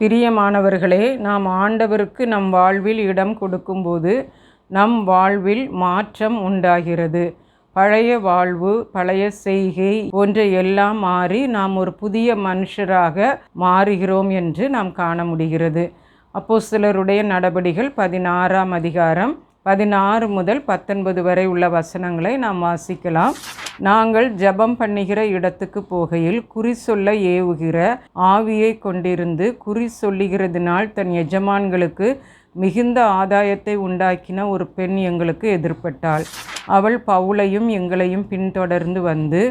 பிரியமானவர்களே நாம் ஆண்டவருக்கு நம் வாழ்வில் இடம் கொடுக்கும்போது நம் வாழ்வில் மாற்றம் உண்டாகிறது. பழைய வாழ்வு பழைய செய்கை போன்ற எல்லாம் மாறி நாம் ஒரு புதிய மனுஷராக மாறுகிறோம் என்று நாம் காண முடிகிறது. அப்போ சிலருடைய நடபடிகள் பதினாறாம் அதிகாரம் பதினாறு முதல் பத்தொன்பது வரை உள்ள வசனங்களை நாம் வாசிக்கலாம். நாங்கள் ஜெபம் பண்ணுகிற இடத்துக்கு போகையில் குறி சொல்ல ஏவுகிற ஆவியை கொண்டிருந்து குறி சொல்லுகிறதுனால் தன் எஜமான்களுக்கு மிகுந்த ஆதாயத்தை உண்டாக்கின ஒரு பெண் எங்களுக்கு எதிர்ப்பட்டாள் அவள் பவுலையும் எங்களையும் பின்தொடர்ந்து வந்து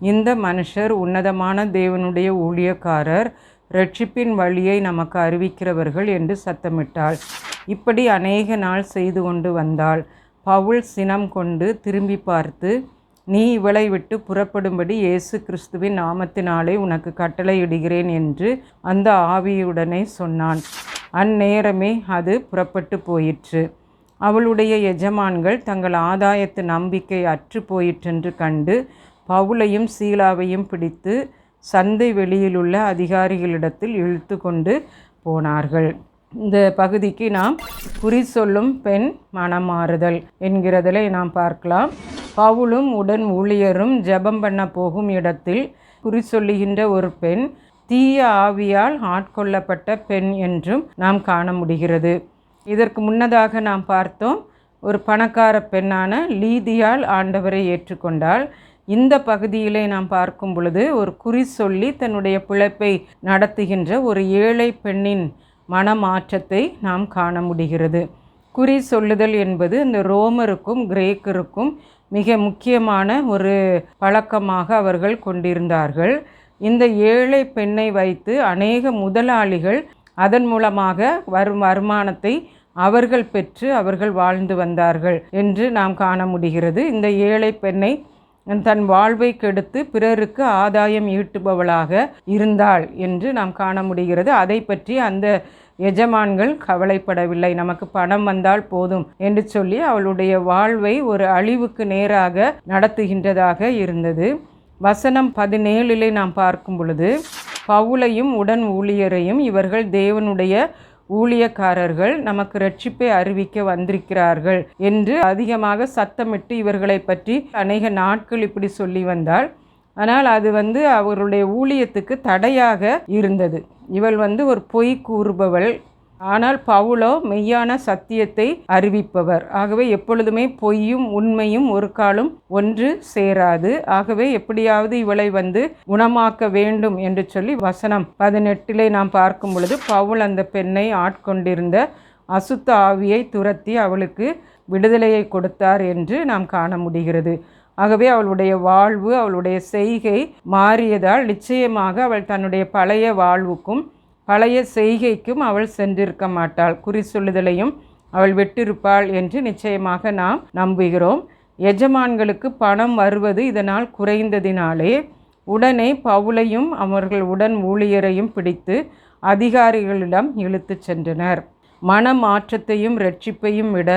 இந்த மனுஷர் உன்னதமான தேவனுடைய ஊழியக்காரர் ரட்சிப்பின் வழியை நமக்கு அறிவிக்கிறவர்கள் என்று சத்தமிட்டாள். இப்படி அநேக நாள் செய்து கொண்டு வந்தாள். பவுல் சினம் கொண்டு திரும்பி பார்த்து நீ இவளை விட்டு புறப்படும்படி இயேசு கிறிஸ்துவின் நாமத்தினாலே உனக்கு கட்டளையிடுகிறேன் என்று அந்த ஆவியுடனே சொன்னான். அந்நேரமே அது புறப்பட்டு போயிற்று. அவளுடைய எஜமான்கள் தங்கள் ஆதாயத்து நம்பிக்கை அற்று போயிற்றென்று கண்டு பவுலையும் சீலாவையும் பிடித்து சந்தை வெளியிலுள்ள அதிகாரிகளிடத்தில் இழுத்து கொண்டு போனார்கள். இந்த பகுதிக்கு நாம் குறி சொல்லும் பெண் மனமாறுதல் என்கிறதில் நாம் பார்க்கலாம். பவுலும் உடன் ஊழியரும் ஜெபம் பண்ண போகும் இடத்தில் குறி சொல்லுகின்ற ஒரு பெண் தீய ஆவியால் ஆட்கொள்ளப்பட்ட பெண் என்றும் நாம் காண முடிகிறது. இதற்கு முன்னதாக நாம் பார்த்தோம் ஒரு பணக்கார பெண்ணான லீதியால் ஆண்டவரை ஏற்றுக்கொண்டால் இந்த பகுதியிலே நாம் பார்க்கும் பொழுது ஒரு குறி சொல்லி தன்னுடைய பிழைப்பை நடத்துகின்ற ஒரு ஏழை பெண்ணின் மனமாற்றத்தை நாம் காண முடிகிறது. குறி சொல்லுதல் என்பது இந்த ரோமருக்கும் கிரேக்கருக்கும் மிக முக்கியமான ஒரு பழக்கமாக அவர்கள் கொண்டிருந்தார்கள். இந்த ஏழை பெண்ணை வைத்து அநேக முதலாளிகள் அதன் மூலமாக வரும் வருமானத்தை அவர்கள் பெற்று அவர்கள் வாழ்ந்து வந்தார்கள் என்று நாம் காண முடிகிறது. இந்த ஏழை பெண்ணை தன் வாழ்வை கெடுத்து பிறருக்கு ஆதாயம் ஈட்டுபவளாக இருந்தாள் என்று நாம் காண முடிகிறது. அதை பற்றி அந்த எஜமான்கள் கவலைப்படவில்லை. நமக்கு பணம் வந்தால் போதும் என்று சொல்லி அவளுடைய வாழ்வை ஒரு அழிவுக்கு நேராக நடத்துகின்றதாக இருந்தது. வசனம் பதினேழிலே நாம் பார்க்கும் பொழுது பவுலையும் உடன் ஊழியரையும் இவர்கள் தேவனுடைய ஊழியக்காரர்கள் நமக்கு ரட்சிப்பை அறிவிக்க வந்திருக்கிறார்கள் என்று அதிகமாக சத்தமிட்டு இவர்களை பற்றி அநேக நாட்கள் இப்படி சொல்லி வந்தால் ஆனால் அது வந்து அவருடைய ஊழியத்துக்கு தடையாக இருந்தது. இவள் வந்து ஒரு பொய் கூறுபவள். ஆனால் பவுலோ மெய்யான சத்தியத்தை அறிவிப்பவர். ஆகவே எப்பொழுதுமே பொய்யும் உண்மையும் ஒரு காலம் ஒன்று சேராது. ஆகவே எப்படியாவது இவளை வந்து குணமாக்க வேண்டும் என்று சொல்லி வசனம் பதினெட்டிலே நாம் பார்க்கும் பொழுது பவுல் அந்த பெண்ணை ஆட்கொண்டிருந்த அசுத்த ஆவியை துரத்தி அவளுக்கு விடுதலையை கொடுத்தார் என்று நாம் காண முடிகிறது. ஆகவே அவளுடைய வாழ்வு அவளுடைய செய்கை மாறியதால் நிச்சயமாக அவள் தன்னுடைய பழைய வாழ்வுக்கும் பழைய செய்கைக்கும் அவள் சென்றிருக்க மாட்டாள். குறி சொல்லுதலையும் அவள் விட்டிருப்பாள் என்று நிச்சயமாக நாம் நம்புகிறோம். எஜமான்களுக்கு பணம் வருவது இதனால் குறைந்ததினாலே உடனே பவுலையும் அவர்கள் உடன் ஊழியரையும் பிடித்து அதிகாரிகளிடம் இழுத்துச் சென்றனர். மனமாற்றத்தையும் ரட்சிப்பையும் விட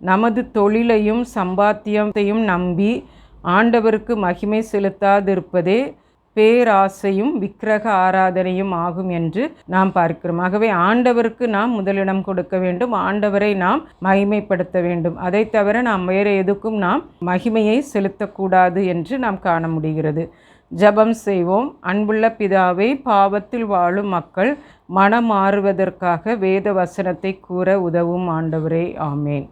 நமது தொழிலையும் சம்பாத்தியத்தையும் நம்பி ஆண்டவருக்கு மகிமை செலுத்தாதிருப்பதே பேராசையும் விக்கிரக ஆராதனையும் ஆகும் என்று நாம் பார்க்கிறோம். ஆகவே ஆண்டவருக்கு நாம் முதலிடம் கொடுக்க வேண்டும். ஆண்டவரை நாம் மகிமைப்படுத்த வேண்டும். அதை தவிர நாம் வேறு எதுக்கும் நாம் மகிமையை செலுத்தக்கூடாது என்று நாம் காண முடிகிறது. ஜபம் செய்வோம். அன்புள்ள பிதாவை பாவத்தில் வாழும் மக்கள் மனம் மாறுவதற்காக வேத வசனத்தை கூற உதவும் ஆண்டவரே. ஆமேன்.